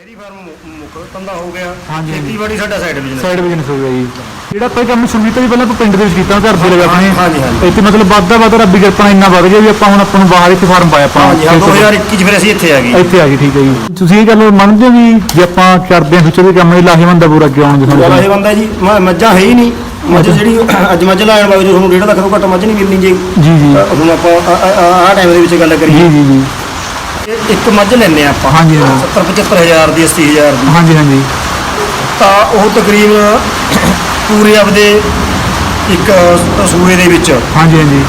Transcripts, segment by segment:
Dairy farm ਮੁ- ਮੁੱਖ ਧੰਦਾ ਹੋ ਗਿਆ। ਹਾਂਜੀ। ਖੇਤੀਬਾੜੀ ਸਾਡਾ ਸਾਈਡ ਬਿਜ਼ਨਸ ਸਾਈਡ ਬਿਜ਼ਨਸ ਹੋ ਗਿਆ ਜੀ। ਜਿਹੜਾ ਆਪਾਂ ਇਹ ਕੰਮ ਸ਼ੁਰੂ ਕੀਤਾ ਜੀ ਪਹਿਲਾਂ ਆਪਾਂ ਪਿੰਡ ਦੇ ਵਿੱਚ ਕੀਤਾ ਘਰ ਦੇ ਲਗਾ ਆਪਣੇ। ਹਾਂਜੀ, ਹਾਂਜੀ। ਇੱਥੇ ਮਤਲਬ ਵੱਧਦਾ ਵੱਧਦਾ ਰੱਬੀ ਕਿਰਪਾ ਨਾਲ ਇੰਨਾ ਵੱਧ ਗਿਆ ਵੀ ਆਪਾਂ ਹੁਣ ਆਪਾਂ ਨੂੰ ਬਾਹਰ ਇੱਥੇ ਫਾਰਮ ਪਾਇਆ ਆਪਾਂ ਹਾਂਜੀ ਹਾਂ 2021 ਚ ਫਿਰ ਅਸੀਂ ਇੱਥੇ ਆ ਗਏ। ਇੱਥੇ ਆ ਗਏ ਠੀਕ ਹੈ ਜੀ। ਤੁਸੀਂ ਇਹ ਗੱਲ ਮੰਨਦੇ ਹੋ ਵੀ ਜੇ ਆਪਾਂ ਕਰਦੇ ਹਾਂ ਫਿਊਚਰ ਦੇ ਕੰਮ ਇਹ ਲਾਹੇਵੰਦ ਆ ਪੂਰਾ ਅੱਗੇ ਆਉਣ ਦੇ ਗੱਲ ਇਹ ਸਾਨੂੰ ਬੰਦਾ ਜੀ। ਮ- ਮੱਝਾਂ ਹੈ ਹੀ ਨਹੀਂ। ਮੱਝ ਜਿਹੜੀ ਅੱਜ ਮੱਝ ਲਾਣ ਵਾਲੇ ਜੋ ਤੁਹਾਨੂੰ 1.5 ਲੱਖ ਤੋਂ ਘੱਟ ਮੱਝ ਨਹੀਂ ਮਿਲਣੀ ਜੀ। ਜੀ ਜੀ। ਹੁਣ ਆਪਾਂ ਆਹ ਟਾਈਮ ਦੇ ਵਿੱਚ ਗੱਲ ਜੀ ਕਰੀਏ ਜੀ ਜੀ। ਇਹ ਇੱਕ ਮੱਝ ਆ ਆਪਾਂ। ਹਾਂਜੀ। 70 75000 ਦੀ 80000 ਦੀ। ਹਾਂਜੀ ਹਾਂਜੀ। ਤਾਂ ਉਹ ਤਕਰੀਬਨ ਪੂਰੇ ਆਪਦੇ ਇੱਕ ਸੂਏ ਦੇ ਵਿੱਚ। ਹਾਂਜੀ ਹਾਂਜੀ।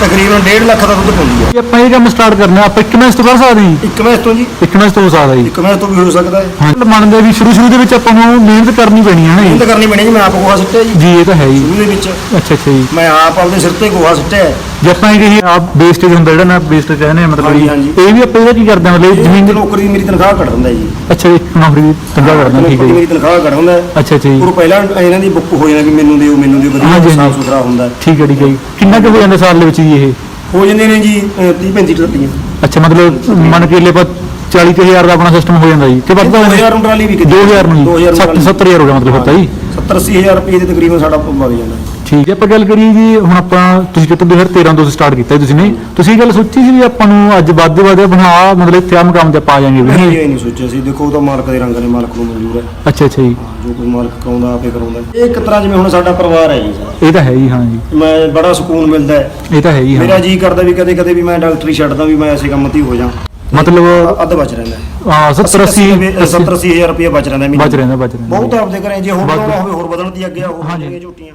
ਤਕਰੀਬਨ 1.5 ਲੱਖ ਦਾ ਦੁੱਧ ਪਾਉਂਦੀ ਹੈ। ਜੇ ਆਪਾਂ ਇਹ ਕੰਮ ਸਟਾਰਟ ਕਰਨਾ ਆਪਾਂ ਇੱਕ ਮੈਚ ਤੋਂ ਕਰ ਸਕਦੇ ਹਾਂ ਜੀ? ਇੱਕ ਮੈਚ ਤੋਂ ਜੀ। ਇੱਕ ਮੈਚ ਤੋਂ ਹੋ ਸਕਦਾ ਜੀ। ਇੱਕ ਮੈਚ ਤੋਂ ਵੀ ਹੋ ਸਕਦਾ ਹੈ। ਹਾਂ। ਮੰਨਦੇ ਆ ਵੀ ਸ਼ੁਰੂ ਸ਼ੁਰੂ ਦੇ ਵਿੱਚ ਆਪਾਂ ਨੂੰ ਮਿਹਨਤ ਕਰਨੀ ਪੈਣੀ ਹੈ ਨਾ ਮਿਹਨਤ ਕਰਨੀ ਪੈਣੀ ਜੀ ਮੈਂ ਆਪ ਗੋਹਾ ਸਿੱਟਿਆ ਜੀ। ਜੀ ਇਹ ਤਾਂ ਹੈ ਜੀ। ਸ਼ੁਰੂ ਦੇ ਵਿੱਚ। ਅੱਛਾ ਅੱਛਾ ਜੀ। ਮੈਂ ਆਪ ਆਪਦੇ ਸਿਰ ਤੇ ਗੋਹਾ ਸਿੱਟਿਆ ਹੈ। ਜੇ ਆਪਾਂ ਇਹ ਆਪ ਵੇਸਟੇਜ ਹੁੰਦਾ ਜਿਹੜਾ ਨਾ ਵੇਸਟੇਜ ਕਹਿੰਦੇ ਆ ਮਤਲਬ ਹਾਂਜੀ, ਜੀ ਹਾਂਜੀ। ਇਹ ਵੀ ਆਪਾਂ ਇਹਦਾ ਕੀ ਕਰਦੇ ਹਾਂ ਮਤਲਬ ਜ਼ਮੀਨ ਦੇ ਨੌਕਰੀ ਦੀ ਮੇਰੀ ਤਨਖਾਹ ਕੱਟ ਦਿੰਦਾ ਜੀ। ਅੱਛਾ ਜੀ ਨੌਕਰੀ ਦੀ ਤੰਗਾ ਕਰਦਾ ਠੀਕ ਹੈ ਨੌਕਰੀ ਜੀ। ਮੇਰੀ ਤਨਖਾਹ ਕੱਟ ਦਿੰਦਾ। ਅੱਛਾ ਅੱਛਾ ਜੀ। ਉਹ ਪਹਿਲਾਂ ਇਹਨਾਂ ਦੀ ਬੁੱਕ ਹੋ ਜਾਣਾ ਕਿ ਮੈਨੂੰ ਦਿਓ ਮੈਨੂੰ ਦਿਓ ਹਾਂਜੀ, ਵਧੀਆ ਹਾਂਜੀ। ਸਾਫ਼ ਸੁਥਰਾ ਹੁੰਦਾ। ਠੀਕ ਹੈ ਠੀਕ ਹੈ ਜੀ। ਕਿੰਨਾ ਕੁ ਹੋ ਜਾਂਦਾ ਸਾਲ ਦੇ ਵਿੱਚ ਜੀ ਇਹ? ਹੋ ਜਾਂਦੇ ਨੇ ਜੀ 30 35 ਟਰਾਲੀਆਂ। ਅੱਛਾ ਮਤਲਬ ਮੰਨ ਕੇ ਲੈ ਆਪਾਂ 40 ਕੁ ਹਜ਼ਾਰ ਦਾ ਆਪਣਾ ਸਿਸਟਮ ਹੋ ਜਾਂਦਾ ਜੀ। ਕਿ ਵੱਧਦਾ 2000 ਨੂੰ ਟਰਾਲੀ 2000 ਨੂੰ 2000 ਜੀ 70 70000 ਹੋ ਗਿਆ ਮਤਲਬ ਤਾਂ ਜੀ। 70 80000 ਰੁਪਏ ਦੇ ਤਕਰੀਬਨ ਸਾਡਾ ਵਗ ਜਾਂਦਾ। ਠੀਕ ਹੈ ਆਪਾਂ ਗੱਲ ਕਰੀਏ ਜੀ ਹੁਣ ਆਪਾਂ ਤੁਸੀਂ ਕਿਤੇ 2013 ਤੋਂ ਸਟਾਰਟ ਕੀਤਾ ਜੀ ਤੁਸੀਂ ਨੇ ਤੁਸੀਂ ਗੱਲ ਸੋਚੀ ਸੀ ਵੀ ਆਪਾਂ ਨੂੰ ਅੱਜ ਵੱਧਦੇ ਵੱਧਦੇ ਬਣਾ ਮਤਲਬ ਇੱਥੇ ਆ ਮਕਾਮ ਤੇ ਪਾ ਜਾਾਂਗੇ ਵੀ ਇਹ ਨਹੀਂ ਸੋਚਿਆ ਸੀ ਦੇਖੋ ਉਹ ਤਾਂ ਮਾਲਕ ਦੇ ਰੰਗ ਨੇ ਮਾਲਕ ਨੂੰ ਮਨਜ਼ੂਰ ਹੈ। ਅੱਛਾ ਅੱਛਾ ਜੀ। ਜੋ ਕੋਈ ਮਾਲਕ ਕਰਾਉਂਦਾ ਆਪੇ ਕਰਾਉਂਦਾ। ਇਹ ਇੱਕ ਤਰ੍ਹਾਂ ਜਿਵੇਂ ਹੁਣ ਸਾਡਾ ਪਰਿਵਾਰ ਹੈ ਜੀ। ਇਹ ਤਾਂ ਹੈ ਜੀ ਹਾਂ ਜੀ। ਮੈਂ ਬੜਾ ਸਕੂਨ ਮਿਲਦਾ ਹੈ। ਇਹ ਤਾਂ ਹੈ ਜੀ ਮੇਰਾ ਹਾਂ ਜੀ ਕਰਦਾ ਵੀ ਕਦੇ ਕਦੇ ਵੀ ਮੈਂ ਡਾਕਟਰੀ ਛੱਡਦਾ ਵੀ ਮੈਂ ਐਸੇ ਕੰਮ ਤੇ ਹੀ ਜਾ ਮਤਲਬ ਅੱਧ ਬਚ ਰਹਿੰਦਾ ਹੈ। ਹਾਂ 70 80 70 80 ਹਜ਼ਾਰ ਰੁਪਏ ਬਚ ਰਹਿੰਦਾ ਮਹੀਨੇ ਬਚ ਰਹਿੰਦਾ ਬਚ ਰਹਿੰਦਾ। ਬਹੁਤ ਆਪਦੇ ਘਰੇ ਜੇ ਹੋਰ ਹੋਵੇ ਹੋਰ ਵਧਣ ਦੀ ਅੱਗੇ ਹੋਰ ਹਾਂਜੀ। ਬਣਾਉਣੀਆਂ ਝੋਟੀਆਂ।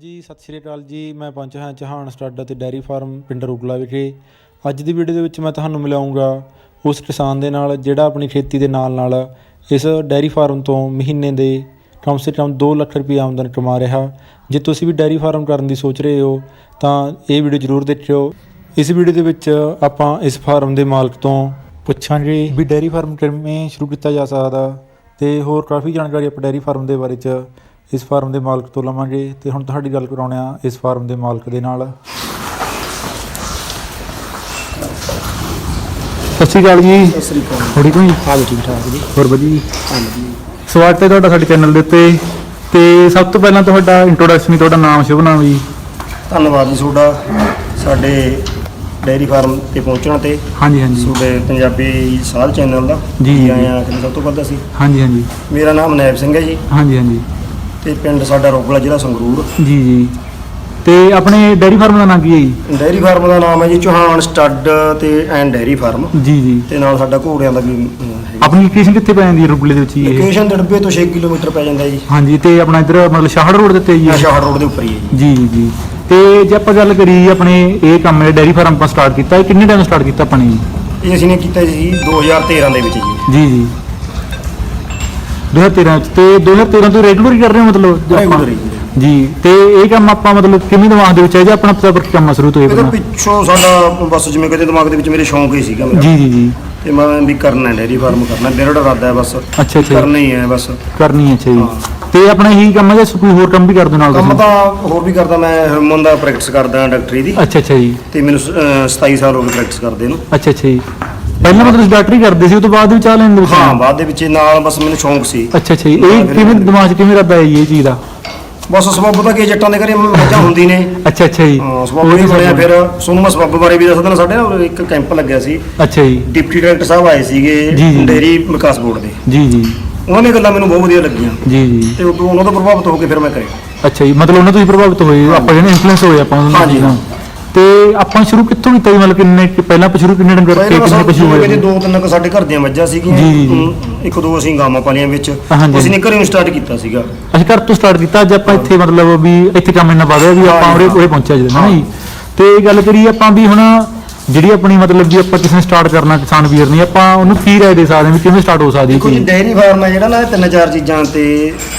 ਹਾਂਜੀ ਸਤਿ ਸ਼੍ਰੀ ਅਕਾਲ ਜੀ। ਮੈਂ ਪਹੁੰਚਾ ਹਾਂ ਚਹਾਨ ਸਟਾਡਾ ਅਤੇ ਡੈਰੀ ਫਾਰਮ ਪਿੰਡ ਰੂਗਲਾ ਵਿਖੇ। ਅੱਜ ਦੀ ਵੀਡੀਓ ਦੇ ਵਿੱਚ ਮੈਂ ਤੁਹਾਨੂੰ ਮਿਲਾਉਂਗਾ ਉਸ ਕਿਸਾਨ ਦੇ ਨਾਲ ਜਿਹੜਾ ਆਪਣੀ ਖੇਤੀ ਦੇ ਨਾਲ ਨਾਲ ਇਸ ਡੈਰੀ ਫਾਰਮ ਤੋਂ ਮਹੀਨੇ ਦੇ ਕਮ ਸੇ ਕਮ 2 ਲੱਖ ਰੁਪਏ ਆਮਦਨ ਕਮਾ ਰਿਹਾ। ਜੇ ਤੁਸੀਂ ਵੀ ਡੈਰੀ ਫਾਰਮ ਕਰਨ ਦੀ ਸੋਚ ਰਹੇ ਹੋ, ਤਾਂ ਇਹ ਵੀਡੀਓ ਜ਼ਰੂਰ ਦੇਖਿਓ। ਇਸ ਵੀਡੀਓ ਦੇ ਵਿੱਚ ਆਪਾਂ ਇਸ ਫਾਰਮ ਦੇ ਮਾਲਕ ਤੋਂ ਪੁੱਛਾਂਗੇ ਵੀ ਡੈਰੀ ਫਾਰਮ ਕਿਵੇਂ ਸ਼ੁਰੂ ਕੀਤਾ ਜਾ ਸਕਦਾ ਤੇ ਹੋਰ ਕਾਫੀ ਜਾਣਕਾਰੀ ਆਪਾਂ ਡੈਰੀ ਫਾਰਮ ਦੇ ਬਾਰੇ ਚ ਇਸ ਫਾਰਮ ਦੇ ਮਾਲਕ ਤੋਂ ਲਵਾਂਗੇ ਤੇ ਹੁਣ ਤੁਹਾਡੀ ਗੱਲ ਕਰਾਉਣੇ ਆ ਇਸ ਫਾਰਮ ਦੇ ਮਾਲਕ ਦੇ ਨਾਲ। ਸਤਿ ਸ਼੍ਰੀ ਅਕਾਲ ਜੀ। ਸਤਿ ਸ੍ਰੀ ਅਕਾਲ। ਥੋੜੀ ਕੋਈ ਹਾਂ ਠੀਕ ਠਾਕ ਜੀ। ਹੋਰ ਵਧੀਆ ਜੀ। ਸਵਾਗਤ ਹੈ ਤੁਹਾਡਾ ਸਾਡੇ ਚੈਨਲ ਦੇ ਉੱਤੇ। ਤੇ ਸਭ ਤੋਂ ਪਹਿਲਾਂ ਤੁਹਾਡਾ ਇੰਟਰੋਡਕਸ਼ਨ ਤੁਹਾਡਾ ਨਾਮ ਸ਼ੁਭ ਨਾਮ ਜੀ। ਧੰਨਵਾਦ ਜੀ ਤੁਹਾਡਾ ਸਾਡੇ ਡੇਅਰੀ ਫਾਰਮ ਤੇ ਪਹੁੰਚਣ ਤੇ। ਹਾਂਜੀ ਹਾਂਜੀ। ਤੁਹਾਡੇ ਪੰਜਾਬੀ ਸਾਧ ਚੈਨਲ ਦਾ। ਜੀ, ਜੀ। ਆਇਆ ਕਿ ਸਭ ਤੋਂ ਵੱਧ ਅਸੀਂ। ਹਾਂਜੀ ਹਾਂਜੀ। ਮੇਰਾ ਨਾਮ ਨੈਬ ਸਿੰਘ ਹੈ ਜੀ। ਹਾਂਜੀ ਹਾਂਜੀ। ਤੇ ਪਿੰਡ ਸਾਡਾ ਰੋਗਲਾ ਜ਼ਿਲ੍ਹਾ ਸੰਗਰੂਰ। ਜੀ ਜੀ। ਤੇ ਆਪਣੇ ਡੈਰੀ ਫਾਰਮ ਦਾ ਨਾਮ ਕੀ ਹੈ ਜੀ? ਡੇਅਰੀ ਫਾਰਮ ਦਾ ਨਾਮ ਹੈ ਜੀ ਚੌਹਾਨ ਸਟੱਡ ਤੇ ਐਂਡ ਡੇਅਰੀ ਫਾਰਮ। ਜੀ ਜੀ। ਤੇ ਨਾਲ ਸਾਡਾ ਘੋੜਿਆਂ ਦਾ ਵੀ ਹੈਗਾ। ਆਪਣੀ ਲੋਕੇਸ਼ਨ ਕਿੱਥੇ ਪੈ ਜਾਂਦੀ ਹੈ ਰੁਗਲੇ ਦੇ ਵਿੱਚ ਜੀ ਇਹ? ਲੋਕੇਸ਼ਨ ਦੜਬੇ ਤੋਂ 6 ਕਿਲੋਮੀਟਰ ਪੈ ਜਾਂਦਾ ਜੀ। ਹਾਂਜੀ ਤੇ ਆਪਣਾ ਇੱਧਰ ਮਤਲਬ ਸ਼ਾਹੜ ਰੋਡ ਦੇ ਉੱਤੇ ਜੀ ਇਹ? ਸ਼ਾਹੜ ਰੋਡ ਦੇ ਉੱਪਰ ਹੀ ਹੈ ਜੀ। ਜੀ ਜੀ ਜੀ। ਤੇ ਜੇ ਆਪਾਂ ਗੱਲ ਕਰੀਏ ਆਪਣੇ ਇਹ ਕੰਮ ਹੈ ਡੈਰੀ ਫਾਰਮ ਆਪਾਂ ਸਟਾਰਟ ਕੀਤਾ ਇਹ ਕਿੰਨੇ ਟਾਈਮ ਸਟਾਰਟ ਕੀਤਾ ਆਪਾਂ ਨੇ ਜੀ? ਇਹ ਅਸੀਂ ਨੇ ਕੀਤਾ ਜੀ 2013 ਦੇ ਵਿੱਚ ਜੀ। ਜੀ ਜੀ। 2013 ਚ। ਤੇ 2013 ਤੋਂ ਰੈਗੂਲਰ ਹੀ ਕਰ ਰਹੇ ਹੋ ਮਤਲਬ ਜੇ ਆਪਾਂ- Regular ਹੀ ਜੀ। ਜੀ ਤੇ ਇਹ ਕੰਮ ਆਪਾਂ ਮਤਲਬ ਕਿਵੇਂ ਦਿਮਾਗ ਦੇ ਵਿੱਚ ਹੈ ਜਾਂ? ਆਪਣਾ ਪਤਾ ਪਰ ਕੰਮ ਸ਼ੁਰੂ ਤੋਂ ਇਹ ਇਹਦੇ ਕਰਨਾ ਪਿੱਛੋਂ ਸਾਡਾ ਬਸ ਜਿਵੇਂ ਕਹਿੰਦੇ ਦਿਮਾਗ ਦੇ ਵਿੱਚ ਮੇਰੇ ਸ਼ੌਂਕ ਹੀ ਸੀਗਾ ਮੇਰਾ। ਜੀ ਜੀ ਜੀ। ਤੇ ਮੈਂ ਵੀ ਕਰਨਾ ਡੇਅਰੀ ਫਾਰਮ ਕਰਨਾ ਮੇਰਾ ਇਰਾਦਾ ਹੈ ਬਸ। ਅੱਛਾ ਅੱਛਾ। ਕਰਨਾ ਹੀ ਹੈ ਬਸ। ਕਰਨੀ ਹੈ ਅੱਛਾ ਜੀ। ਤੇ ਆਪਣਾ ਇਹੀ ਕੰਮ ਹੈ ਜਾਂ ਕੋਈ ਹੋਰ ਕੰਮ ਵੀ ਕਰਦੇ ਨਾਲ ਕੰਮ ਤੁਸੀਂ? ਤਾਂ ਹੋਰ ਵੀ ਕਰਦਾ ਮੈਂ ਹਰਮਨ ਦਾ ਪ੍ਰੈਕਟਿਸ ਕਰਦਾ ਡਾਕਟਰੀ ਦੀ। ਅੱਛਾ ਅੱਛਾ ਜੀ। ਤੇ ਮੈਨੂੰ ਸ- ਅਹ 27 ਸਾਲ ਹੋ ਗਏ ਪ੍ਰੈਕਟਿਸ ਕਰਦੇ ਨੂੰ। ਅੱਛਾ ਅੱਛਾ ਜੀ। ਪਹਿਲਾਂ ਮਤਲਬ ਡਾਕਟਰੀ ਕਰਦੇ ਸੀ ਉਸ ਤੋਂ ਬਾਅਦ ਵੀ ਚਾਹ ਲੈਂਦੇ ਸੀ ਹਾਂ ਬਾਅਦ ਦੇ ਵਿੱਚ ਇਹ ਨਾਲ ਬਸ ਮੈਨੂੰ ਸ਼ੌਂਕ ਸੀ। ਅੱਛਾ ਅੱਛਾ ਜੀ ਇਹ ਕਿਵੇਂ ਦਿਮਾਗ 'ਚ ਕਿਵੇਂ ਰੱਦਾ ਹੈ ਇਹ ਚੀਜ਼ ਦਾ? ਬਸ ਸਬੱਬ ਤਾਂ ਕਿ ਜੱਟਾਂ ਦੇ ਘਰੇ ਮੱਝਾਂ ਹੁੰਦੀ ਨੇ। ਅੱਛਾ ਅੱਛਾ ਜੀ। ਹਾਂ ਸਬੱਬ ਹੀ ਬਣਿਆ ਫਿਰ ਸੋਨੂੰ ਮੈਂ ਸਬੱਬ ਬਾਰੇ ਵੀ ਦੱਸਦਾ ਨਾ ਸਾਡੇ ਨਾਲ ਇੱਕ ਕੈਂਪ ਲੱਗਿਆ ਸੀ। ਅੱਛਾ ਜੀ। ਡਿਪਟੀ ਡਾਇਰੈਕਟਰ ਸਾਹਿਬ ਆਏ ਜੀ, ਜੀ। ਸੀਗੇ ਡੇਰੀ ਵਿਕਾਸ ਬੋਰਡ ਦੇ। ਜੀ ਜੀ। ਉਹਨਾਂ ਦੀਆਂ ਗੱਲਾਂ ਮੈਨੂੰ ਬਹੁਤ ਵਧੀਆ ਲੱਗੀਆਂ। ਜੀ ਜੀ। ਤੇ ਉਦੋਂ ਉਹਨਾਂ ਤੋਂ ਪ੍ਰਭਾਵਿਤ ਹੋ ਕੇ ਫਿਰ ਮੈਂ ਕਰਿਆ। ਅੱਛਾ ਜੀ ਮਤਲਬ ਉਹਨਾਂ ਤੋਂ ਹੀ ਪ੍ਰਭਾਵਿਤ ਹੋਏ ਆਪਾਂ ਜਿਹਨੇ ਇਨਫਲੂਐਂਸ ਹੋਏ ਆਪਾਂ ਉਹਨਾਂ ਹਾਂਜੀ, ਤੇ ਆਪਾਂ ਸ਼ੁਰੂ ਕਿੱਥੋਂ ਕੀਤਾ ਜੀ? ਮਤਲਬ ਕਿੰਨੇ ਕੁ- ਪਹਿਲਾਂ ਆਪਾਂ ਸ਼ੁਰੂ ਕਿੰਨੇ ਡੰਗਰ ਕਿੰਨੇ ਪਸ਼ੂ ਹੋਏ ਸਾਡੇ ਦੋ ਤਿੰਨ ਕੁ ਸਾਡੇ ਘਰ ਦੀਆਂ ਮੱਝਾਂ ਸੀਗੀਆਂ। ਜੀ, ਜੀ, ਜੀ। ਹਮ, ਇੱਕ ਦੋ ਅਸੀਂ ਗਾਵਾਂ ਪਾਲੀਆਂ ਵਿੱਚ। ਹਾਂਜੀ। ਅਸੀਂ ਨੇ ਘਰੇ ਸਟਾਰਟ ਕੀਤਾ ਸੀਗਾ। ਅਸੀਂ ਘਰ ਤੋਂ ਸਟਾਰਟ ਕੀਤਾ ਅੱਜ ਆਪਾਂ ਇੱਥੇ ਮਤਲਬ ਵੀ ਇੱਥੇ ਕੰਮ ਇੰਨਾ ਵਧ ਵੀ ਆਪਾਂ ਉਰੇ ਉਰੇ ਪਹੁੰਚਿਆ ਜੀ ਨਾ ਜੀ? ਤੇ ਗੱਲ ਕਰੀਏ ਆਪਾਂ ਵੀ ਹੁਣ ਜਿਹੜੀ ਆਪਣੀ ਮਤਲਬ ਵੀ ਆਪਾਂ ਕਿਸੇ ਨੇ ਸਟਾਰਟ ਕਰਨਾ ਕਿਸਾਨ ਵੀਰ ਨਹੀਂ ਆਪਾਂ ਉਹਨੂੰ ਕੀ ਰਾਏ ਦੇ ਸਕਦੇ ਹਾਂ ਵੀ ਕਿਵੇਂ ਸਟਾਰਟ ਹੋ ਸਕਦੀ ਹੈ ਕੁਝ ਚੀਜ਼? ਡੇਅਰੀ ਫਾਰਮ ਹੈ ਜਿਹੜਾ ਨਾ ਇਹ ਤਿੰਨ ਚਾਰ ਚੀਜ਼ਾਂ ਤੇ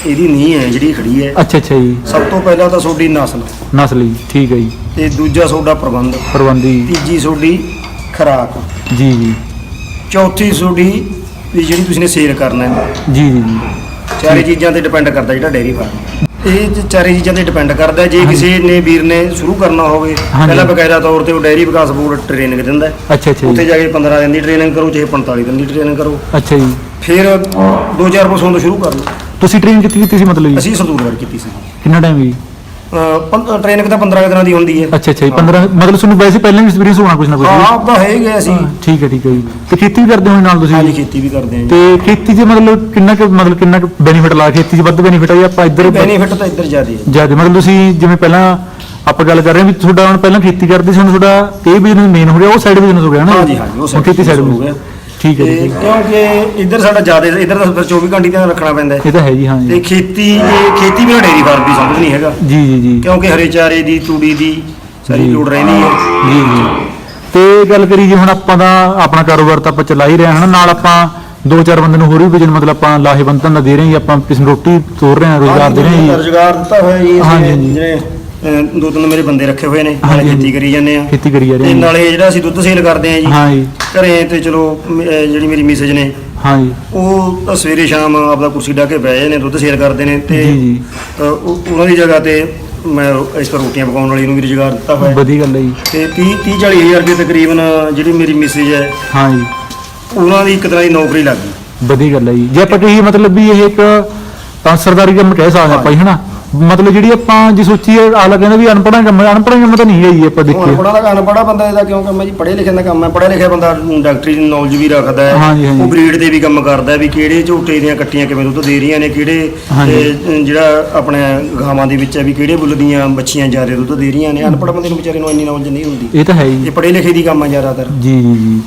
ਇਹਦੀ ਨੀਂਹ ਹੈ ਜਿਹੜੀ ਖੜੀ ਹੈ। ਅੱਛਾ ਅੱਛਾ ਜੀ। ਸਭ ਤੋਂ ਪਹਿਲਾਂ ਤਾਂ ਤੁਹਾਡੀ ਨਸਲ। ਨਸਲੀ ਠੀਕ ਹੈ ਜੀ। ਤੇ ਦੂਜਾ ਤੁਹਾਡਾ ਪ੍ਰਬੰਧ। ਪ੍ਰਬੰਧੀ। ਤੀਜੀ ਤੁਹਾਡੀ ਖਰਾਕ। ਜੀ ਜੀ। ਚੌਥੀ ਤੁਹਾਡੀ ਵੀ ਜਿਹੜੀ ਤੁਸੀਂ ਨੇ ਸੇਲ ਕਰਨਾ ਹੈ। ਜੀ ਜੀ ਜੀ। ਚਾਰੇ ਚੀਜ਼ਾਂ ਤੇ ਡਿਪੈਂਡ ਕਰਦਾ ਜਿਹੜਾ ਡੇਅਰੀ ਫਾਰਮ ਇਹ ਚ ਚਾਰੇ ਚੀਜ਼ਾਂ ਤੇ ਡਿਪੈਂਡ ਕਰਦਾ ਹੈ। ਜੇ। ਕਿਸੇ ਨੇ ਵੀਰ ਨੇ ਸ਼ੁਰੂ ਕਰਨਾ ਹੋਵੇ ਹਾਂਜੀ। ਪਹਿਲਾਂ ਬਕਾਇਦਾ ਤੌਰ ਤੇ ਉਹ ਡੈਰੀ ਵਿਕਾਸ ਬੋਰਡ ਟ੍ਰੇਨਿੰਗ ਦਿੰਦਾ ਹੈ। ਅੱਛਾ ਅੱਛਾ ਉੱਥੇ ਜੀ ਜਾ ਕੇ 15 ਦਿਨ ਦੀ ਟ੍ਰੇਨਿੰਗ ਕਰੋ ਚਾਹੇ 45 ਦਿਨ ਦੀ ਟ੍ਰੇਨਿੰਗ ਕਰੋ ਅੱਛਾ ਜੀ ਫਿਰ 2000 ਪਰਸੋਂ ਤੋਂ ਸ਼ੁਰੂ ਕਰ ਲਓ ਤੁਸੀਂ ਟ੍ਰੇਨ ਕਿੱਥੇ ਕੀਤੀ ਸੀ ਮਤਲਬ ਜੀ ਅਸੀਂ ਸੰਤੂਰਗੜ੍ਹ ਕੀਤੀ ਸੀ ਕਿੰਨਾ ਟਾਈਮ ਜੀ ਟ੍ਰੇਨਿੰਗ ਤਾਂ 15 ਦਿਨਾਂ ਦੀ ਹੁੰਦੀ ਹੈ। ਅੱਛਾ ਅੱਛਾ ਜੀ 15 ਮਤਲਬ ਤੁਹਾਨੂੰ ਵੈਸੇ ਪਹਿਲਾਂ ਵੀ ਐਕਸਪੀਰੀਅੰਸ ਹੋਣਾ ਕੁਝ ਨਾ ਕੁਝ ਹਾਂ? ਆਪਾਂ ਹੈ ਗਏ ਅਸੀਂ ਹਾਂ, ਠੀਕ ਹੈ ਠੀਕ ਹੈ ਜੀ। ਤੇ ਖੇਤੀ ਵੀ ਕਰਦੇ ਹੋ ਨਾਲ ਤੁਸੀਂ? ਹਾਂਜੀ ਖੇਤੀ ਵੀ ਕਰਦੇ ਹਾਂ ਜੀ। ਤੇ ਖੇਤੀ 'ਚ ਮਤਲਬ ਕਿੰਨਾ ਕੁ ਮਤਲਬ ਕਿੰਨਾ ਕੁ ਬੈਨੀਫਿਟ ਲਾ ਖੇਤੀ 'ਚ ਵੱਧ ਬੈਨੀਫਿਟ ਆ ਜਾਂ ਆਪਾਂ ਇੱਧਰ ਬੈਨੀਫਿਟ ਤਾਂ ਇੱਧਰ ਜ਼ਿਆਦਾ ਹੈ ਜ਼ਿਆਦਾ। ਮਤਲਬ ਤੁਸੀਂ ਜਿਵੇਂ ਪਹਿਲਾਂ ਆਪਾਂ ਗੱਲ ਕਰ ਰਹੇ ਹਾਂ ਵੀ ਤੁਹਾਡਾ ਹੁਣ ਪਹਿਲਾਂ ਖੇਤੀ ਕਰਦੇ ਸੀ ਹੁਣ ਤੁਹਾਡਾ ਇਹ ਬਿਜ਼ਨਸ ਮੇਨ ਹੋ ਗਿਆ ਉਹ ਸਾਈਡ ਬਿਜ਼ਨਸ ਹੋ ਗਿਆ ਨਾ ਹਾਂਜੀ, ਹਾਂਜੀ, ਉਹ ਖੇਤੀ ਸਾਈਡ ਹੋ ਗਿਆ। ਠੀਕ ਹੈ ਤੇ ਠੀਕ ਹੈ। ਕਿਉਂਕਿ ਇੱਧਰ ਸਾਡਾ ਜ਼ਿਆਦਾ ਇੱਧਰ ਤਾਂ ਫਿਰ 24 ਘੰਟੇ ਧਿਆਨ ਰੱਖਣਾ ਪੈਂਦਾ ਹੈ। ਇਹ ਤਾਂ ਹੈ ਜੀ ਹਾਂ ਤੇ ਜੀ ਖੇਤੀ ਇਹ ਖੇਤੀ ਵੀ ਡੇਰੀ ਫਾਰਮ ਦੀ ਸਮਝ ਨਹੀਂ ਹੈਗਾ। ਜੀ ਜੀ ਜੀ। ਕਿਉਂਕਿ ਹਰੇ ਚਾਰੇ ਦੀ ਤੂੜੀ ਦੀ ਸਾਰੀ ਜੀ। ਲੋੜ ਰਹਿੰਦੀ ਹੈ। ਜੀ ਜੀ। ਤੇ ਗੱਲ ਕਰੀ ਜੀ ਹੁਣ ਆਪਾਂ ਦਾ ਆਪਣਾ ਕਾਰੋਬਾਰ ਤਾਂ ਆਪਾਂ ਚਲਾ ਹੀ ਰਹੇ ਹਨਾ? ਨਾਲ ਆਪਾਂ ਦੋ ਚਾਰ ਬੰਦੇ ਨੂੰ ਹੋਰ ਵੀ ਬਿਜਨ ਮਤਲਬ ਆਪਾਂ ਲਾਹੇਵੰਦ ਧੰਦਾ ਦੇ ਰਹੇ ਹਾਂ ਜੀ ਆਪਾਂ ਕਿਸੇ ਨੂੰ ਰੋਟੀ ਤੋਰ ਰਹੇ ਹਾਂ ਰੋਜ਼ਗਾਰ ਦੇ ਰਹੇ ਹਾਂ ਜੀ। ਰੋਜ਼ਗਾਰ ਦਿੱਤਾ ਹੋਇਆ ਜੀ ਹਾਂਜੀ, ਅਹ, ਦੋ ਤਿੰਨ ਮੇਰੇ ਬੰਦੇ ਰੱਖੇ ਹੋਏ ਨੇ ਨਾਲੇ ਹਾਂਜੀ, ਖੇਤੀ। ਕਰੀ ਜਾਂਦੇ ਆ। ਖੇਤੀ ਕਰੀ ਜਾ ਰਹੇ ਤੇ ਹਾਂ। ਨਾਲੇ ਜਿਹੜਾ ਅਸੀਂ ਦੁੱਧ ਸੇਲ ਕਰਦੇ ਆ ਜੀ ਹਾਂ ਜੀ। ਘਰੇ ਤੇ ਚਲੋ ਮ- ਅਹ, ਜਿਹੜੀ ਮੇਰੀ ਮਿਸਜ ਨੇ ਹਾਂ ਜੀ। ਉਹ ਤਾਂ ਸਵੇਰੇ ਸ਼ਾਮ ਆਪਦਾ ਕੁਰਸੀ ਢਾ ਕੇ ਬਹਿ ਜਾਂਦੇ ਨੇ ਦੁੱਧ ਸੇਲ ਕਰਦੇ ਨੇ ਤੇ ਜੀ ਜੀ। ਅਹ, ਉਹ- ਉਹਨਾਂ ਦੀ ਜਗ੍ਹਾ ਤੇ ਮੈਂ ਇਸ ਤਰ੍ਹਾਂ ਰੋਟੀਆਂ ਪਕਾਉਣ ਵਾਲੀ ਨੂੰ ਵੀ ਰੁਜ਼ਗਾਰ ਦਿੱਤਾ ਹੋਇਆ। ਹੈ। ਵਧੀਆ ਗੱਲ ਹੈ ਜੀ। ਤੇ 30 30 40 ਹਜ਼ਾਰ ਰੁਪਏ ਤਕਰੀਬਨ ਜਿਹੜੀ ਮੇਰੀ ਮਿਸਜ ਹੈ ਹਾਂ ਜੀ। ਉਹਨਾਂ ਦੀ ਇੱਕ ਤਰ੍ਹਾਂ ਦੀ ਨੌਕਰੀ ਲੱਗ ਗਈ। ਵਧੀਆ ਗੱਲ ਹੈ ਜੀ। ਜੇ ਆਪਾਂ ਮਤਲਬ ਵੀ ਇਹ ਇੱਕ ਤਾਂ ਸਰਦਾਰੀ ਕੰਮ ਕਹਿ ਸਕਦੇ ਆਪਾਂ ਜੀ। ਹਨਾ? ਮਤਲਬ ਜਿਹੜੀ ਆਪਾਂ ਜੇ ਸੋਚੀਏ ਆਲਾ ਕਹਿੰਦਾ ਵੀ ਅਨਪੜ੍ਹਾਂ ਕੰਮ ਅਨਪੜ੍ਹਾਂ ਕੰਮ ਤਾਂ ਨਹੀਂ ਹੈ ਜੀ ਆਪਾਂ ਦੇਖੀਏ। ਅਨਪੜ੍ਹਾਂ ਦਾ ਅਨਪੜ੍ਹਾ ਬੰਦਾ ਇਹਦਾ ਕਿਉਂ ਕੰਮ ਹੈ ਜੀ? ਪੜ੍ਹੇ ਲਿਖੇ ਦਾ ਕੰਮ ਹੈ। ਪੜ੍ਹਿਆ ਲਿਖਿਆ ਬੰਦਾ ਡਾਕਟਰੀ ਦੀ ਨੌਲੇਜ ਵੀ ਰੱਖਦਾ ਹੈ। ਹਾਂਜੀ। ਉਹ ਬਰੀਡ ਦੇ ਵੀ ਕੰਮ ਕਰਦਾ ਹੈ ਵੀ ਕਿਹੜੇ ਝੋਟੇ ਦੀਆਂ ਕੱਟੀਆਂ ਕਿਵੇਂ ਦੁੱਧ ਦੇ ਰਹੀਆਂ ਨੇ ਕਿਹੜੇ ਹਾਂਜੀ। ਤੇ ਜਿਹੜਾ ਆਪਣੇ ਗਾਵਾਂ ਦੇ ਵਿੱਚ ਹੈ ਵੀ ਕਿਹੜੇ ਬੁੱਲ ਦੀਆਂ ਬੱਚੀਆਂ ਜ਼ਿਆਦਾ ਦੁੱਧ ਦੇ ਰਹੀਆਂ ਨੇ। ਅਨਪੜ੍ਹ ਬੰਦੇ ਨੂੰ ਵਿਚਾਰੇ ਨੂੰ ਇੰਨੀ ਨੌਲੇਜ ਨਹੀਂ ਹੁੰਦੀ। ਇਹ ਤਾਂ ਹੈ ਜੀ। ਇਹ ਪੜ੍ਹੇ ਲਿਖੇ ਦੀ ਕੰਮ ਹੈ ਜ਼ਿਆਦਾਤਰ। ਜੀ ਜੀ ਜੀ।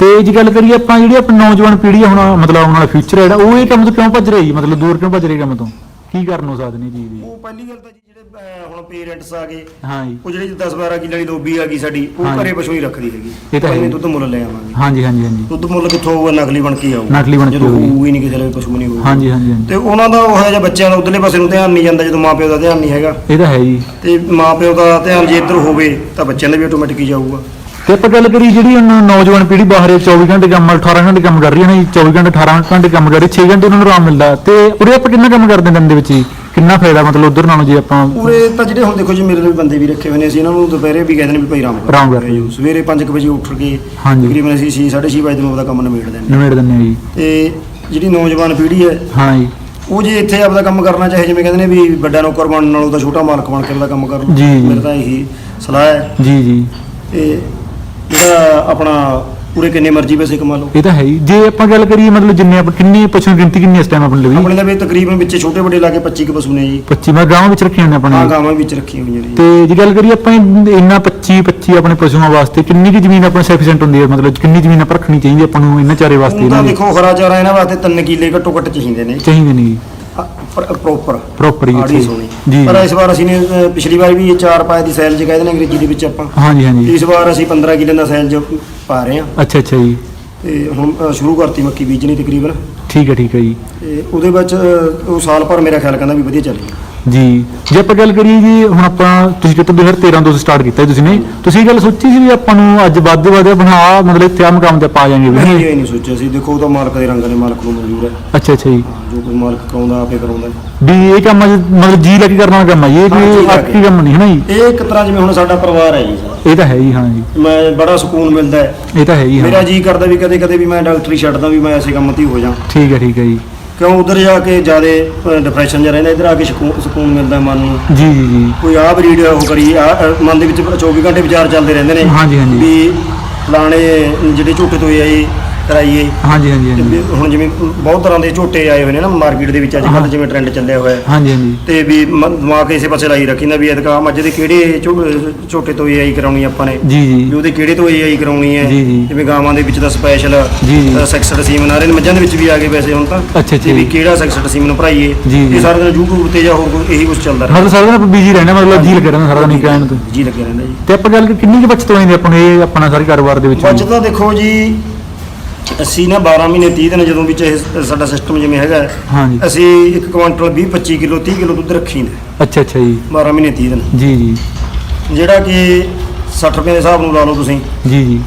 ਤੇ ਜੇ ਗੱਲ ਕਰੀਏ ਆਪਾਂ ਜਿਹੜੀ ਆਪਣੀ ਨੌਜਵਾਨ ਪੀੜ੍ਹੀ ਆ ਹੁਣ ਮਤਲਬ ਆਉਣ ਵਾਲਾ ਫਿਊਚਰ ਹੈ ਜਿਹੜਾ ਉਹ ਇਹ ਕੰਮ ਤੋਂ ਕਿਉਂ ਭੱਜ ਰਹੀ ਮਤਲਬ ਦੂਰ ਕਿਉਂ ਭੱਜ ਰਹੀ ਕੰਮ ਤੋਂ? ਕੀ ਕਰਨ ਨੇ ਜੀ ਦੀ ਉਹ ਪਹਿਲੀ ਗੱਲ ਤਾਂ ਜੀ ਜਿਹੜੇ ਅਹ, ਹੁਣ ਪੇਰੈਂਟਸ ਆ ਗਏ ਹਾਂ ਜੀ। ਉਹ ਜਿਹੜੀ 10 12 ਕਿੱਲੇ ਵਾਲੀ ਲੋਬੀ ਆ ਗਈ ਸਾਡੀ ਉਹ ਹਾਂਜੀ। ਘਰੇ ਪਸ਼ੂ ਹੀ ਰੱਖਦੀ ਹੈਗੀ। ਇਹ ਤਾਂ ਹੈ। ਦੁੱਧ ਮੁੱਲ ਲੈ ਆਵਾਂਗੇ। ਹਾਂਜੀ ਹਾਂਜੀ ਹਾਂਜੀ। ਦੁੱਧ ਮੁੱਲ ਕਿੱਥੋਂ ਹੋਊਗਾ? ਨਕਲੀ ਬਣ ਕੇ ਆਊਗਾ। ਨਕਲੀ ਬਣ ਕੇ ਜਦੋਂ ਆਊਗੀ। ਹੋਊਗਾ ਹੀ ਨਹੀਂ ਕਿਸੇ ਲਈ ਪਸ਼ੂ ਨਹੀਂ ਹੋਊਗਾ। ਹਾਂਜੀ ਹਾਂਜੀ ਹਾਂਜੀ। ਤੇ ਉਹਨਾਂ ਦਾ ਉਹ ਜਿਹਾ ਬੱਚਿਆਂ ਦਾ ਉਧਰਲੇ ਪਾਸੇ ਨੂੰ ਧਿਆਨ ਨਹੀਂ ਜਾਂਦਾ ਜਦੋਂ ਮਾਪਿਓ ਦਾ ਧਿਆਨ ਨਹੀਂ ਹੈਗਾ। ਇਹ ਤਾਂ ਹੈ ਜੀ। ਤੇ ਮਾਪਿਓ ਦਾ ਧਿਆਨ ਜੇ ਇੱਧਰ ਹੋਵੇ ਤਾਂ ਬੱਚਿਆਂ ਦਾ ਵੀ ਆਟੋਮੈਟਿਕ ਹੀ ਜਾਊਗਾ। ਤੇ ਆਪਾਂ ਗੱਲ ਕਰੀ ਜਿਹੜੀ ਹੁਣ ਨੌਜਵਾਨ ਪੀੜ੍ਹੀ ਬਾਹਰ 24 ਘੰਟੇ ਕੰਮ 18 ਘੰਟੇ ਕੰਮ ਕਰ ਰਹੀ ਹੈ ਨਾ ਜੀ 24 ਘੰਟੇ 18 ਘੰਟੇ ਕੰਮ ਕਰ ਰਹੀ 6 ਘੰਟੇ ਉਹਨਾਂ ਨੂੰ ਆਰਾਮ ਮਿਲਦਾ। ਤੇ ਉਰੇ ਆਪਾਂ ਕਿੰਨਾ ਕੰਮ ਕਰਦੇ ਦਿਨ ਦੇ ਵਿੱਚ ਜੀ? ਕਿੰਨਾ ਫਾਇਦਾ ਮਤਲਬ ਉਧਰ ਨਾਲੋਂ ਜੇ ਆਪਾਂ? ਪੂਰੇ ਤਾਂ ਜਿਹੜੇ ਹੁਣ ਦੇਖੋ ਜੀ ਮੇਰੇ ਲਈ ਬੰਦੇ ਵੀ ਰੱਖੇ ਹੋਏ ਨੇ ਅਸੀਂ ਇਹਨਾਂ ਨੂੰ ਦੁਪਹਿਰੇ ਵੀ ਕਹਿੰਦੇ ਨੇ ਵੀ ਭਾਈ ਆਰਾਮ ਕਰੋ। ਆਰਾਮ ਕਰੋ। ਸਵੇਰੇ 5 ਵਜੇ ਉੱਠ ਕੇ ਹਾਂਜੀ। ਤਕਰੀਬਨ ਅਸੀਂ 6 6:30 ਵਜੇ ਨੂੰ ਉਹਦਾ ਕੰਮ ਨਿਬੇੜ ਦਿੰਦੇ। ਨਿਮੇੜ ਦਿੰਦੇ ਆ ਜੀ। ਤੇ ਜਿਹੜੀ ਨੌਜਵਾਨ ਪੀੜ੍ਹੀ ਹੈ ਹਾਂ ਜੀ। ਉਹ ਜੇ ਇੱਥੇ ਆਪਦਾ ਕੰਮ ਕਰਨਾ ਚਾਹੇ ਜਿਵੇਂ ਕਹਿੰਦੇ ਨੇ ਵੀ ਵੱਡਾ ਨੌਕਰ ਬਣਨ ਨਾਲੋਂ ਤਾਂ ਛੋਟਾ ਮਾਲਕ ਬਣ ਕੇ ਆਪਦਾ ਕੰਮ ਕਰ ਲਓ ਜੀ, ਜੀ। ਮੇਰਾ ਤਾਂ ਇਹੀ ਸਲਾਹ ਹੈ। ਜੀ ਜੀ। ਤੇ ਜਿਹੜਾ ਆਪਣਾ ਪੂਰੇ ਕਿੰਨੇ ਮਰਜ਼ੀ ਪੈਸੇ ਕਮਾ ਲਓ। ਇਹ ਤਾਂ ਹੈ ਹੀ। ਜੇ ਆਪਾਂ ਗੱਲ ਕਰੀਏ ਮਤਲਬ ਜਿੰਨੇ ਆਪਾਂ ਕਿੰਨੀ ਪਸ਼ੂ ਦੀ ਗਿਣਤੀ ਕਿੰਨੀ ਇਸ ਟਾਈਮ ਆਪਣੇ ਲਈ? ਆਪਣੇ ਦਾ ਵੀ ਤਕਰੀਬਨ ਵਿੱਚ ਛੋਟੇ ਵੱਡੇ ਲਾ ਕੇ 25 ਕੁ ਪਸ਼ੂ ਨੇ ਜੀ। 25 ਮੈਂ ਗਾਵਾਂ ਵਿੱਚ ਰੱਖੀਆਂ ਨੇ ਹਾਂ ਆਪਣੇ ਗਾਵਾਂ ਵਿੱਚ ਰੱਖੀਆਂ ਹੋਈਆਂ ਨੇ ਜੀ। ਤੇ ਜੇ ਗੱਲ ਕਰੀਏ ਆਪਾਂ ਇੰਨਾ 25 25 ਆਪਣੇ ਪਸ਼ੂਆਂ ਵਾਸਤੇ ਕਿੰਨੀ ਕੀ ਜ਼ਮੀਨ ਆਪਣੇ ਸੈਫੀਸ਼ੀਐਂਟ ਹੁੰਦੀ ਹੈ? ਮਤਲਬ ਕਿੰਨੀ ਜ਼ਮੀਨ ਆਪਾਂ ਰੱਖਣੀ ਚਾਹੀਦੀ ਆਪਾਂ ਨੂੰ ਇਹਨਾਂ ਚਾਰੇ ਵਾਸਤੇ ਹੁਣ ਤਾਂ ਇਹਨਾਂ ਦੀ? ਦੇਖੋ ਚਾਰਾ ਇਹਨਾਂ ਵਾਸਤੇ 3 ਕਿੱਲੇ ਘੱਟੋ ਘੱਟ ਚਾਹੀਦੇ ਨੇ ਚਾਹੀਦੇ ਨਹੀਂ ਪ੍ਰੋਪਰ ਪ੍ਰੋਪਰ ਹੀ ਆੜੀ ਇੱਥੇ। ਸੋਣੀ ਜੀ ਪਰ ਇਸ ਵਾਰ ਅਸੀਂ ਨੇ ਅ, ਪਿਛਲੀ ਵਾਰ ਵੀ ਇਹ ਚਾਰ ਪਾਏ ਦੀ ਸੈਲ ਚ ਕਹਿੰਦੇ ਨੇ ਅੰਗਰੇਜ਼ੀ ਦੇ ਵਿੱਚ ਆਪਾਂ। ਹਾਂਜੀ ਹਾਂਜੀ। ਇਸ ਵਾਰ ਅਸੀਂ 15 ਕਿੱਲੇ ਦਾ ਸੈਲ ਚ ਪਾ ਰਹੇ ਹਾਂ। ਅੱਛਾ ਅੱਛਾ ਜੀ। ਤੇ ਹੁਣ ਅ, ਸ਼ੁਰੂ ਕਰਤੀ ਮੱਕੀ ਬੀਜਣੀ ਤਕਰੀਬਨ। ਠੀਕ ਹੈ ਠੀਕ ਹੈ ਜੀ। ਤੇ ਉਹਦੇ ਵਿੱਚ ਅ, ਉਹ ਸਾਲ ਭਰ ਮੇਰਾ ਖਿਆਲ ਕਹਿੰਦਾ ਵੀ ਵਧੀਆ ਚੱਲੇਗਾ। ਜੀ ਜੇ ਆਪਾਂ ਗੱਲ ਕਰੀਏ ਜੀ ਹੁਣ ਆਪਾਂ ਤੁਸੀਂ ਕਿਤੇ 2013 ਤੋਂ ਸਟਾਰਟ ਕੀਤਾ ਤੁਸੀਂ ਨੇ ਤੁਸੀਂ ਇਹ ਗੱਲ ਸੋਚੀ ਸੀ ਵੀ ਆਪਾਂ ਨੂੰ ਅੱਜ ਵੱਧ ਵੱਧ ਬਣਾ ਮਤਲਬ ਇੱਥੇ ਆ ਮਕਾਮ ਤੇ ਪਾ ਜਾਾਂਗੇ ਵੀ ਨਹੀਂ? ਇਹ ਨਹੀਂ ਸੋਚਿਆ ਸੀ ਦੇਖੋ ਉਹ ਤਾਂ ਮਾਲਕ ਦੇ ਰੰਗ ਨੇ ਮਾਲਕ ਨੂੰ ਮਨਜ਼ੂਰ ਹੈ। ਅੱਛਾ ਅੱਛਾ ਜੀ। ਜੋ ਕੋਈ ਮਾਲਕ ਕਰਾਉਂਦਾ ਆਪੇ ਕਰਾਉਂਦਾ ਵੀ ਇਹ ਕੰਮ ਅੱਜ ਮਤਲਬ ਜੀ ਲੈ ਕੇ ਕਰਨ ਕੰਮ ਹੈ ਇਹ ਕੋਈ ਲੈ ਆਖੀ ਕੇ। ਕੰਮ ਨਹੀਂ ਹੈ ਨਾ ਜੀ? ਇਹ ਇੱਕ ਤਰ੍ਹਾਂ ਜਿਵੇਂ ਹੁਣ ਸਾਡਾ ਪਰਿਵਾਰ ਹੈ ਜੀ। ਇਹ ਤਾਂ ਹੈ ਹੀ ਹਾਂ ਜੀ। ਮੈਂ ਬੜਾ ਸਕੂਨ ਮਿਲਦਾ ਹੈ। ਇਹ ਤਾਂ ਹੈ ਹੀ। ਮੇਰਾ ਹਾਂ ਜੀ ਕਰਦਾ ਵੀ ਕਦੇ ਕਦੇ ਵੀ ਮੈਂ ਡਾਕਟਰੀ ਛੱਡਦਾ ਵੀ ਮੈਂ ਐਸੇ ਕੰਮ ਤੇ ਹੀ ਹੋ ਜਾ। ਠੀਕ ਹੈ ਠੀਕ ਹੈ ਜੀ। ਕਿਉਂ ਉਧਰ ਜਾ ਕੇ ਜ਼ਿਆਦਾ ਡਿਪਰੈਸ਼ਨ ਜਿਹਾ ਰਹਿੰਦਾ ਇੱਧਰ ਆ ਕੇ ਸਕੂਨ ਸਕੂਨ ਮਿਲਦਾ ਮਨ ਨੂੰ ਜੀ ਜੀ ਜੀ ਕੋਈ ਆਹ ਬਰੀਡ ਉਹ ਕਰੀ ਆਹ ਮਨ ਦੇ ਵਿੱਚ 24 ਘੰਟੇ ਵਿਚਾਰ ਚੱਲਦੇ ਰਹਿੰਦੇ ਨੇ ਹਾਂਜੀ, ਹਾਂਜੀ। ਵੀ ਫਲਾਣੇ ਜਿਹੜੇ ਝੋਟੇ ਤੋਂ ਆਏ ਕਰਾਈਏ। ਹਾਂਜੀ ਹਾਂਜੀ ਤੇ ਹਾਂਜੀ। ਵੀ ਹੁਣ ਜਿਵੇਂ ਬਹੁਤ ਤਰ੍ਹਾਂ ਦੇ ਝੋਟੇ ਆਏ ਹੋਏ ਨੇ ਨਾ ਮਾਰਕੀਟ ਦੇ ਵਿੱਚ ਅੱਜ। ਕੱਲ੍ਹ ਜਿਵੇਂ ਟ੍ਰੈਂਡ ਚੱਲਿਆ ਹੋਇਆ ਹੈ। ਹਾਂਜੀ ਹਾਂਜੀ। ਤੇ ਵੀ ਮ- ਦਿਮਾਗ ਇਸੇ ਪਾਸੇ ਲਾਈ ਰੱਖੀਦਾ ਵੀ ਇਹਦਾ ਮੱਝ ਦੇ ਕਿਹੜੇ ਝੋ- ਝੋਟੇ ਤੋਂ ਆਈ ਕਰਾਉਣੀ ਆਪਾਂ ਨੇ। ਜੀ ਵੀ ਜੀ ਉਹਦੇ ਕਿਹੜੇ ਤੋਂ ਆਈ ਕਰਾਉਣੀ ਹੈ। ਜੀ, ਜੀ। ਜਿਵੇਂ ਗਾਵਾਂ ਦੇ ਵਿੱਚ ਦਾ ਸਪੈਸ਼ਲ ਜੀ, ਜੀ। ਸੈਕਸਡ ਸੀਮਨ ਆ ਰਹੇ ਨੇ ਮੱਝਾਂ ਦੇ ਵਿੱਚ ਵੀ ਆ ਗਏ ਵੈਸੇ ਹੁਣ ਤਾਂ। ਅੱਛਾ, ਅੱਛਾ। ਤੇ ਵੀ ਜੀ। ਕਿਹੜਾ ਸੈਕਸਡ ਸੀਮਨ ਭਰਾਈਏ। ਜੀ, ਜੀ। ਇਹ ਸਾਰਾ ਦਿਨ YouTube ਤੇ ਜਾਂ ਹੋਰ ਕੋਈ ਇਹੀ ਕੁਝ ਚੱਲਦਾ ਰਹਿੰਦਾ। ਮਤਲਬ ਸਾਰਾ ਦਿਨ ਆਪਾਂ ਬਿਜ਼ੀ ਰਹਿਣਾ ਮਤਲਬ ਜੀ ਲੱਗਿਆ ਰਹਿੰਦਾ ਸਾਰਾ ਦਿਨ ਕਹਿਣ ਤੋਂ। ਜੀ ਲੱਗਿਆ ਰਹਿੰਦਾ ਜੀ। ਤੇ ਆਪਾਂ ਗੱਲ ਕਰ- ਕਿੰਨੀ ਕੁ ਬਚਤ ਹੋ ਜਾਂਦੀ ਆਪਾਂ ਨੂੰ ਇਹ ਆਪਣਾ ਸਾਰੇ ਕਾਰੋਬਾਰ ਦੇ ਵਿੱਚ? ਬਚਤ ਤਾਂ ਦੇਖੋ ਜੀ ਅਸੀਂ ਨਾ 12 ਮਹੀਨੇ 30 ਦਿਨ ਜਦੋਂ ਵਿੱਚ ਇਹ ਸਾਡਾ ਸਿਸਟਮ ਜਿਵੇਂ ਹੈਗਾ ਹੈ, ਹਾਂਜੀ। ਅਸੀਂ ਇੱਕ ਕੁਆਂਟਲ 20 25 ਕਿਲੋ 30 ਕਿਲੋ ਦੁੱਧ ਰੱਖੀ ਨੇ ਅੱਛਾ ਅੱਛਾ ਜੀ। 12 ਮਹੀਨੇ 30 ਦਿਨ। ਜੀ ਜੀ। ਜਿਹੜਾ ਕਿ 60 ਰੁਪਏ ਦੇ ਹਿਸਾਬ ਨੂੰ ਲਾ ਲਓ ਤੁਸੀਂ। ਜੀ ਜੀ।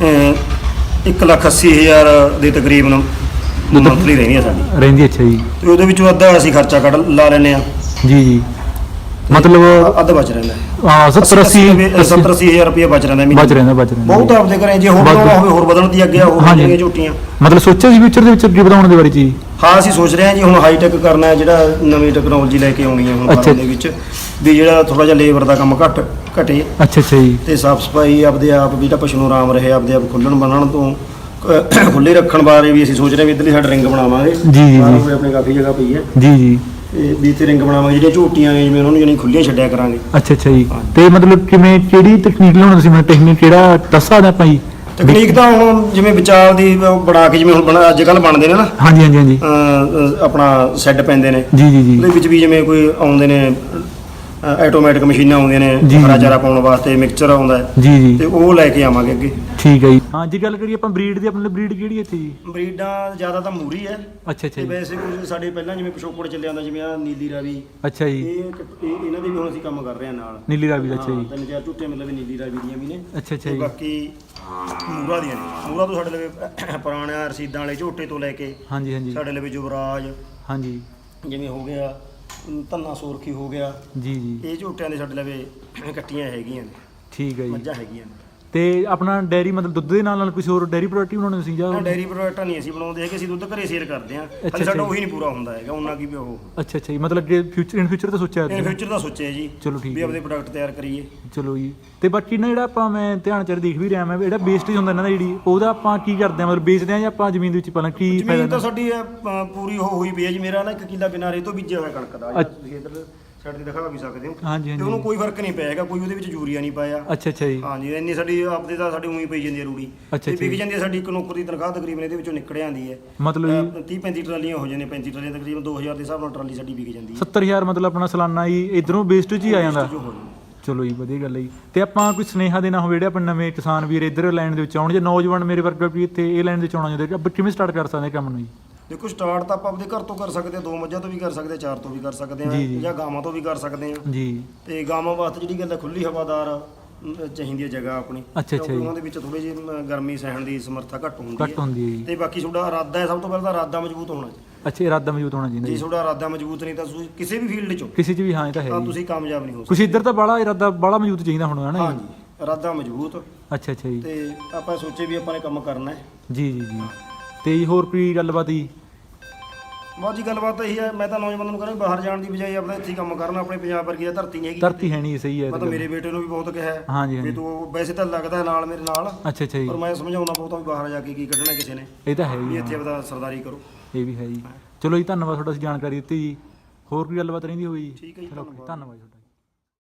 ਅਹ ਇੱਕ ਲੱਖ ਅੱਸੀ ਹਜ਼ਾਰ ਦੇ ਤਕਰੀਬਨ ਮੰਥਲੀ ਰਹਿੰਦੀ ਆ ਸਾਡੀ। ਰਹਿੰਦੀ ਅੱਛਾ ਜੀ। ਤੇ ਉਹਦੇ ਵਿੱਚੋਂ ਅੱਧਾ ਅਸੀਂ ਖਰਚਾ ਕੱਢ ਲਾ ਲੈਨੇ ਆ ਜੀ ਜੀ। ਮਤਲਬ ਅੱਧ ਬਚ ਰਹਿੰਦਾ ਹਾਂ। 70 80 70 80000 ਰੁਪਏ ਬਚ ਰਹਿੰਦਾ ਮਹੀਨੇ ਬਚ ਰਹਿੰਦਾ ਬਚ ਰਹਿੰਦਾ। ਬਹੁਤ ਆਪਦੇ ਘਰੇ ਜੇ ਹੋਰ ਬਣਾਉਣਾ ਹੋਵੇ ਹੋਰ ਵਧਣ ਦੀ ਅੱਗੇ ਹੋਰ ਹਾਂਜੀ। ਜਿਹੜੀਆਂ ਝੋਟੀਆਂ। ਮਤਲਬ ਸੋਚਿਆ ਸੀ ਫਿਊਚਰ ਦੇ ਵਿੱਚ ਅੱਗੇ ਵਧਾਉਣ ਦੇ ਬਾਰੇ ਜੀ? ਹਾਂ ਅਸੀਂ ਸੋਚ ਰਹੇ ਹਾਂ ਜੀ ਹੁਣ ਹਾਈ ਟੈਕ ਕਰਨਾ ਹੈ ਜਿਹੜਾ ਨਵੀਂ ਟੈਕਨੋਲੋਜੀ ਲੈ ਕੇ ਆਉਣੀ ਹੈ ਹੁਣ। ਫਾਰਮ ਦੇ ਵਿੱਚ ਵੀ ਜਿਹੜਾ ਥੋੜਾ ਜਿਹਾ ਲੇਬਰ ਦਾ ਕੰਮ ਘੱਟ ਘਟੇ। ਅੱਛਾ ਅੱਛਾ ਜੀ। ਤੇ ਸਾਫ਼ ਸਫ਼ਾਈ ਆਪਦੇ ਆਪ ਵੀ ਜਿਹੜਾ ਪਸ਼ੂ ਨੂੰ ਆਰਾਮ ਰਹੇ ਆਪਦੇ ਆਪ ਖੁੱਲਣ ਬਣਨ ਤੋਂ ਖੁੱਲੇ ਰੱਖਣ ਬਾਰੇ ਵੀ ਅਸੀਂ ਸੋਚ ਰਹੇ ਹਾਂ ਵੀ ਇੱਧਰਲੀ ਸਾਈਡ ਰਿੰਗ ਬਣਾਵਾਂਗੇ। ਜੀ, ਜੀ, ਆਪਣੇ ਕਾਫੀ ਜਗ੍ਹਾ ਪਈ ਹੈ। ਜੀ ਜੀ। ਵੀ ਤੇ ਰਿੰਗ ਬਣਾਵਾਂਗੇ ਜਿਹੜੀਆਂ ਝੋਟੀਆਂ ਨੇ ਜਿਵੇਂ ਉਹਨਾਂ ਨੂੰ ਜਾਨੀ ਖੁੱਲੀਆਂ ਛੱਡਿਆ ਕਰਾਂਗੇ। ਅੱਛਾ ਅੱਛਾ ਜੀ। ਤੇ ਮਤਲਬ ਕਿਵੇਂ ਕਿਹੜੀ ਤਕਨੀਕ ਲਾਉਣਾ ਤੁਸੀਂ? ਮੈਨੂੰ ਟੈਕਨੀਕ ਕਿਹੜਾ ਦੱਸ ਸਕਦੇ ਆਪਾਂ ਜੀ ਤਕਨੀਕ ਤਾਂ ਹੁਣ ਜਿਵੇਂ ਵਿਚਾਲ ਦੀ ਬਣਾ ਕੇ ਜਿਵੇਂ ਹੁਣ ਅੱਜ ਕੱਲ ਬਣਦੇ ਨੇ ਨਾ। ਹਾਂਜੀ ਹਾਂਜੀ ਹਾਂਜੀ। ਆਪਣਾ ਸੈੱਡ ਪੈਂਦੇ ਨੇ। ਜੀ ਜੀ ਜੀ। ਉਹਦੇ ਵਿੱਚ ਵੀ ਜਿਵੇਂ ਕੋਈ ਆਉਂਦੇ ਨੇ ਆਟੋਮੈਟਿਕ ਮਸ਼ੀਨਾਂ ਆਉਂਦੀਆਂ ਨੇ ਜੀ। ਹਰਾ ਚਾਰਾ ਪਾਉਣ ਵਾਸਤੇ ਮਿਕਸਚਰ ਆਉਂਦਾ ਹੈ। ਜੀ ਜੀ। ਤੇ ਉਹ ਲੈ ਕੇ ਆਵਾਂਗੇ ਅੱਗੇ। ਠੀਕ ਹੈ ਜੀ। ਹਾਂ ਜੀ ਗੱਲ ਕਰੀਏ ਆਪਾਂ ਬਰੀਡ ਦੀ ਆਪਣੇ ਬਰੀਡ ਕਿਹੜੀ ਹੈ ਇੱਥੇ ਜੀ? ਬਰੀਡਾਂ ਜ਼ਿਆਦਾ ਤਾਂ ਮੂਰੀ ਹੈ। ਅੱਛਾ ਅੱਛਾ ਤੇ ਜੀ। ਵੈਸੇ ਕੁਝ ਸਾਡੇ ਪਹਿਲਾਂ ਜਿਵੇਂ ਪਿਛੋਕੜ ਚੱਲਿਆ ਹੁੰਦਾ ਜਿਵੇਂ ਆ ਨੀਲੀ ਰਾਵੀ। ਅੱਛਾ ਜੀ। ਇਹ ਇੱਕ- ਇਹ- ਇਹਨਾਂ ਦੇ ਵੀ ਹੁਣ ਅਸੀਂ ਕੰਮ ਕਰ ਰਹੇ ਹਾਂ ਨਾਲ। ਨੀਲੀ ਰਾਵੀ ਦਾ ਅੱਛਾ ਹਾਂ, ਜੀ। ਤਿੰਨ ਚਾਰ ਝੂਟੇ ਮਤਲਬ ਵੀ ਨੀਲੀ ਰਾਵੀ ਦੀਆਂ ਵੀ ਨੇ। ਅੱਛਾ ਅੱਛਾ ਤੇ ਜੀ। ਬਾਕੀ ਮੂਰਾ ਦੀਆਂ ਨੇ। ਮੂਰਾ ਤੋਂ ਸਾਡੇ ਲਵੇ ਪੁਰਾਣਾ ਰਸੀਦਾਂ ਵਾਲੇ ਝੋਟੇ ਤੋਂ ਲੈ ਕੇ ਹਾਂਜੀ ਹਾਂਜੀ। ਸਾਡੇ ਲਵੇ ਯੁਵਰਾਜ ਹਾਂਜੀ। ਜਿਵੇਂ ਹੋ ਗਿਆ ਧੰਨਾ ਸੋਰਖੀ ਹੋ ਗਿਆ। ਜੀ ਜੀ। ਇਹ ਝੋਟਿਆਂ ਦੇ ਸਾਡੇ ਲਵੇ ਕੱਟੀਆਂ ਹੈਗੀਆਂ ਨੇ। ਠੀਕ ਹੈ ਜੀ। ਮੱਝਾਂ ਹੈਗੀਆਂ ਨੇ। ਤੇ ਆਪਣਾ ਡੈਰੀ ਮਤਲਬ ਦੁੱਧ ਦੇ ਨਾਲ ਨਾਲ ਕੁਝ ਹੋਰ ਡੈਰੀ ਪ੍ਰੋਡਕਟ ਬਣਾਉਣੇ ਸੀ ਜਾਂ ਨਾ ਡੈਰੀ ਪ੍ਰੋਡਕਟਾਂ ਨਹੀਂ ਅਸੀਂ ਬਣਾਉਂਦੇ ਹੈਗੇ ਅਸੀਂ ਦੁੱਧ ਘਰੇ ਸੇਲ ਕਰਦੇ ਹਾਂ। ਹਲੇ ਸਾਡਾ। ਉਹੀ ਨਹੀਂ ਪੂਰਾ ਹੁੰਦਾ ਹੈਗਾ ਉਹਨਾਂ ਕੀ ਵੀ ਉਹ। ਅੱਛਾ ਅੱਛਾ ਜੀ ਮਤਲਬ ਕਿ ਫਿਊਚਰ ਇਨ ਫਿਊਚਰ ਤਾਂ ਸੋਚਿਆ ਇਨ ਤੁਸੀਂ? ਫਿਊਚਰ ਦਾ ਸੋਚਿਆ ਜੀ ਚਲੋ ਠੀਕ ਵੀ ਹੈ। ਆਪਦੇ ਪ੍ਰੋਡਕਟ ਤਿਆਰ ਕਰੀਏ। ਚਲੋ ਜੀ ਤੇ ਬਾਕੀ ਨਾ ਜਿਹੜਾ ਆਪਾਂ ਮੈਂ ਧਿਆਨ ਚ ਦੇਖ ਵੀ ਰਿਹਾ ਮੈਂ ਵੀ ਜਿਹੜਾ ਵੇਸਟੇਜ ਹੁੰਦਾ ਇਹਨਾਂ ਦਾ ਜਿਹੜੀ ਉਹਦਾ ਆਪਾਂ ਕੀ ਕਰਦੇ ਆ ਮਤਲਬ ਵੇਚਦੇ ਆ ਜਾਂ ਆਪਾਂ ਜ਼ਮੀਨ ਦੇ ਵਿੱਚ ਪਹਿਲਾਂ ਕੀ ਜ਼ਮੀਨ ਫਾਇਦਾ ਤਾਂ ਸਾਡੀ ਇਹ, ਅ, ਪੂਰੀ ਹੋ ਹੋਈ ਪਈ ਹੈ ਜੀ। ਮੇਰਾ ਨਾ ਇੱਕ ਕਿੱਲਾ ਬਿਨਾਂ ਰੇ ਤੋਂ ਬੀਜਿਆ ਹੋਇਆ ਕਣਕ ਦਾ। ਜਿਹੜਾ ਤੁਸੀਂ ਇੱਧਰ ਸਾਈਡ ਤੇ ਦਿਖਾ ਵੀ ਸਕਦੇ ਹੋ। ਹਾਂਜੀ ਤੇ ਉਹਨੂੰ ਕੋਈ ਫ਼ਰਕ ਨਹੀਂ ਪਿਆ ਹੈਗਾ ਕੋਈ ਉਹਦੇ ਵਿੱਚ ਯੂਰੀਆ ਨਹੀਂ ਪਾਇਆ। ਅੱਛਾ ਅੱਛਾ ਜੀ। ਹਾਂਜੀ ਇੰਨੀ ਸਾਡੀ ਆਪਦੇ ਤਾਂ ਸਾਡੀ ਉਹੀ ਪਈ ਜਾਂਦੀ ਹੈ ਰੂੜੀ। ਅੱਛਾ, ਤੇ ਵਿਕ ਅੱਛਾ। ਜਾਂਦੀ ਹੈ ਸਾਡੀ ਇੱਕ ਨੌਕਰ ਦੀ ਤਨਖਾਹ ਤਕਰੀਬਨ ਇਹਦੇ ਵਿੱਚੋਂ ਨਿਕਲ ਜਾਂਦੀ ਹੈ। ਮਤਲਬ ਜੀ 30 35 ਟਰਾਲੀਆਂ ਹੋ ਜਾਂਦੀਆਂ 35 ਟਰਾਲੀਆਂ ਤਕਰੀਬਨ 2000 ਦੇ ਹਿਸਾਬ ਨਾਲ ਟਰਾਲੀ ਸਾਡੀ ਵਿਕ ਜਾਂਦੀ ਹੈ। 70000 ਮਤਲਬ ਆਪਣਾ ਸਾਲਾਨਾ ਹੀ ਇਧਰੋਂ ਵੇਸਟੇਜ ਹੀ ਆ ਜਾਂਦਾ। ਜੋ ਹੋ ਜਾਂਦਾ। ਚਲੋ ਜੀ ਵਧੀਆ ਗੱਲ ਹੈ ਜੀ। ਤੇ ਆਪਾਂ ਕੋਈ ਸੁਨੇਹਾ ਦੇਣਾ ਹੋਵੇ ਜਿਹੜੇ ਆਪਣੇ ਨਵੇਂ ਕਿਸਾਨ ਵੀਰ ਇੱਧਰ ਲਾਈਨ ਦੇ ਵਿੱਚ ਆਉਣ ਜਾਂ ਨੌਜਵਾਨ ਮੇਰੇ ਵਰਗਾ ਵੀ ਇੱਥੇ ਇਹ ਲਾਈਨ ਦੇ ਵਿੱਚ ਆਉਣਾ ਚਾਹੁੰਦੇ ਆਪਾਂ ਕਿਵੇਂ ਸਟਾਰਟ ਕਰ ਸਕਦੇ ਕੰਮ ਨੂੰ ਜੀ? ਦੇਖੋ ਸਟਾਰਟ ਤਾਂ ਆਪਾਂ ਆਪਦੇ ਘਰ ਤੋਂ ਕਰ ਸਕਦੇ ਹਾਂ ਦੋ ਮੱਝਾਂ ਤੋਂ ਵੀ ਕਰ ਸਕਦੇ ਹਾਂ ਚਾਰ ਤੋਂ ਵੀ ਕਰ ਸਕਦੇ ਜੀ, ਜੀ। ਗਾਵਾਂ ਤੋਂ ਵੀ ਕਰ ਸਕਦੇ ਹਾਂ। ਜੀ। ਤੇ ਗਾਵਾਂ ਵਾਸਤੇ ਜਿਹੜੀ ਗੱਲ ਹੈ ਖੁੱਲੀ ਹਵਾਦਾਰ ਅਮ, ਚਾਹੀਦੀ ਹੈ ਜਗ੍ਹਾ ਆਪਣੀ। ਅੱਛਾ, ਕਿਉਂਕਿ ਜੀ। ਉਹਨਾਂ ਦੇ ਵਿੱਚ ਥੋੜੀ ਜਿਹੀ ਅਮ, ਗਰਮੀ ਸਹਿਣ ਦੀ ਸਮਰੱਥਾ ਘੱਟ ਹੁੰਦੀ ਘੱਟ ਹੁੰਦੀ ਹੈ ਜੀ। ਤੇ ਬਾਕੀ ਤੁਹਾਡਾ ਇਰਾਦਾ ਹੈ ਸਭ ਤੋਂ ਪਹਿਲਾਂ ਤਾਂ ਇਰਾਦਾ ਮਜ਼ਬੂਤ ਹੋਣਾ ਚਾਹੀਦਾ ਅੱਛਾ ਇਰਾਦਾ ਮੌਜੂਦ ਹੋਣਾ ਚਾਹੀਦਾ ਜੇ ਜੀ। ਤੁਹਾਡਾ ਇਰਾਦਾ ਮਜ਼ਬੂਤ ਨਹੀਂ ਤਾਂ ਤੁਸੀਂ ਕਿਸੇ ਵੀ ਫੀਲਡ 'ਚੋਂ ਕਿਸੇ 'ਚ ਵੀ ਹਾਂ ਇਹ ਤਾਂ ਹੈ ਤਾਂ ਜੀ। ਤੁਸੀਂ ਕਾਮਯਾਬ ਨਹੀਂ ਹੋ ਸਕਦੇ। ਕੁਛ ਇੱਧਰ ਤਾਂ ਬੜਾ ਇਰਾਦਾ ਬੜਾ ਮੌਜੂਦ ਚਾਹੀਦਾ ਹੁਣ ਹੈ ਨਾ ਜੀ? ਹਾਂਜੀ ਇਰਾਦਾ ਮਜ਼ਬੂਤ। ਅੱਛਾ ਅੱਛਾ ਜੀ। ਤੇ ਆਪਾਂ ਸੋਚੇ ਵੀ ਆਪਾਂ ਨੇ ਕੰਮ ਕਰਨਾ ਹੈ। ਜੀ ਜੀ ਜੀ। ਤੇ ਜੀ ਹੋਰ ਕੋਈ ਗੱਲਬਾਤ ਜੀ? ਬਹੁਤ ਜੀ ਗੱਲਬਾਤ ਇਹੀ ਹੈ ਮੈਂ ਤਾਂ ਨੌਜਵਾਨਾਂ ਨੂੰ ਕਹਿੰਦਾ ਬਾਹਰ ਜਾਣ ਦੀ ਬਜਾਏ ਆਪਣਾ ਇੱਥੇ ਹੀ ਕੰਮ ਕਰਨਾ ਆਪਣੇ ਪੰਜਾਬ ਵਰਗੀ ਤਾਂ ਧਰਤੀ ਨਹੀਂ ਹੈਗੀ। ਧਰਤੀ ਹੈ ਨਹੀਂ ਸਹੀ ਹੈ ਮੈਂ ਤਾਂ ਤਾਂ ਮੇਰੇ ਬੇਟੇ ਨੂੰ ਵੀ ਬਹੁਤ ਕਿਹਾ ਹੈ ਹਾਂਜੀ ਵੀ ਹਾਂਜੀ ਤੂੰ ਵੈਸੇ ਤਾਂ ਲੱਗਦਾ ਹੈ ਨਾਲ ਮੇਰੇ ਨਾਲ ਅੱਛਾ ਅੱਛਾ ਜੀ। ਪਰ ਮੈਂ ਸਮਝਾਉਣਾ ਬਹੁਤਾ ਵੀ ਬਾਹਰ ਜਾ ਕੇ ਕੀ ਕੱਢਣਾ ਕਿਸੇ ਨੇ। ਇਹ ਤਾਂ ਹੈ ਵੀ ਜੀ ਇੱਥੇ ਆਪਦਾ ਸਰਦਾਰੀ ਕਰੋ। ਇਹ ਵੀ ਹੈ ਜੀ। ਚਲੋ ਜੀ ਧੰਨਵਾਦ ਤੁਹਾਡਾ ਅਸੀਂ ਜਾਣਕਾਰੀ ਦਿੱਤੀ ਜੀ। ਹੋਰ ਕੋਈ ਗੱਲਬਾਤ ਰਹਿੰਦੀ ਹੋਈ ਜੀ? ਠੀਕ ਹੈ ਜੀ, ਚਲੋ, ਧੰਨਵਾਦ। ਤੁਹਾਡਾ।